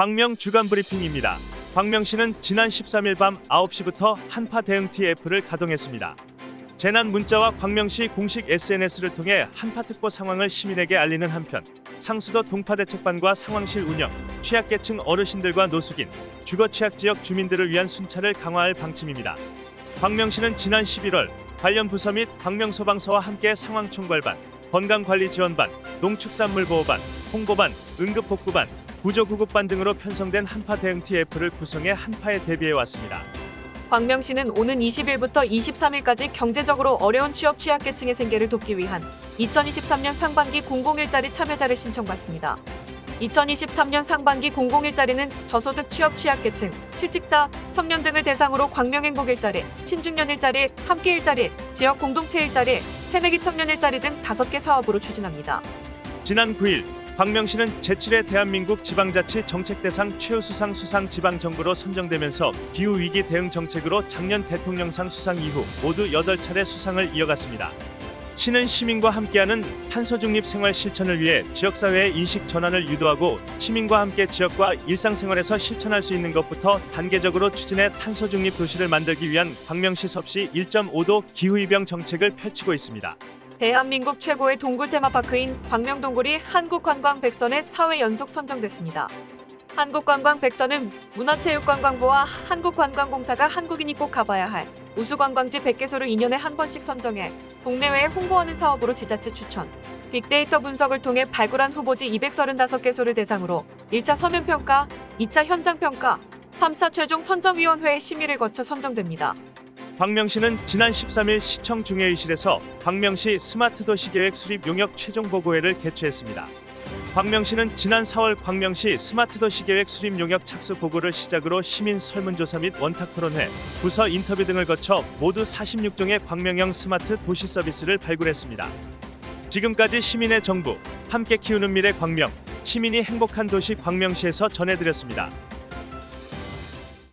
광명 주간 브리핑입니다. 광명시는 지난 13일 밤 9시부터 한파 대응 TF를 가동했습니다. 재난 문자와 광명시 공식 SNS를 통해 한파 특보 상황을 시민에게 알리는 한편 상수도 동파대책반과 상황실 운영, 취약계층 어르신들과 노숙인, 주거 취약 지역 주민들을 위한 순찰을 강화할 방침입니다. 광명시는 지난 11월 관련 부서 및 광명소방서와 함께 상황 총괄반, 건강관리지원반, 농축산물보호반, 홍보반, 응급복구반, 구조 구급반 등으로 편성된 한파 대응 TF를 구성해 한파에 대비해 왔습니다. 광명시는 오는 20일부터 23일까지 경제적으로 어려운 취업 취약계층의 생계를 돕기 위한 2023년 상반기 공공일자리 참여자를 신청받습니다. 2023년 상반기 공공일자리는 저소득 취업 취약계층, 실직자, 청년 등을 대상으로 광명행복 일자리, 신중년 일자리, 함께 일자리, 지역 공동체 일자리, 새내기 청년 일자리 등 5개 사업으로 추진합니다. 지난 9일 광명시는 제7회 대한민국 지방자치 정책대상 최우수상 수상 지방정부로 선정되면서 기후위기 대응 정책으로 작년 대통령상 수상 이후 모두 8차례 수상을 이어갔습니다. 시는 시민과 함께하는 탄소 중립 생활 실천을 위해 지역사회의 인식 전환을 유도하고 시민과 함께 지역과 일상생활에서 실천할 수 있는 것부터 단계적으로 추진해 탄소 중립 도시를 만들기 위한 광명시 섭씨 1.5도 기후이병 정책을 펼치고 있습니다. 대한민국 최고의 동굴 테마파크인 광명동굴이 한국관광백선의 4회 연속 선정됐습니다. 한국관광백선은 문화체육관광부와 한국관광공사가 한국인이 꼭 가봐야 할 우수관광지 100개소를 2년에 한 번씩 선정해 국내외에 홍보하는 사업으로 지자체 추천. 빅데이터 분석을 통해 발굴한 후보지 235개소를 대상으로 1차 서면평가, 2차 현장평가, 3차 최종 선정위원회의 심의를 거쳐 선정됩니다. 광명시는 지난 13일 시청 중회의실에서 광명시 스마트 도시 계획 수립 용역 최종 보고회를 개최했습니다. 광명시는 지난 4월 광명시 스마트 도시 계획 수립 용역 착수 보고를 시작으로 시민 설문조사 및 원탁 토론회, 부서 인터뷰 등을 거쳐 모두 46종의 광명형 스마트 도시 서비스를 발굴했습니다. 지금까지 시민의 정부, 함께 키우는 미래 광명, 시민이 행복한 도시 광명시에서 전해드렸습니다.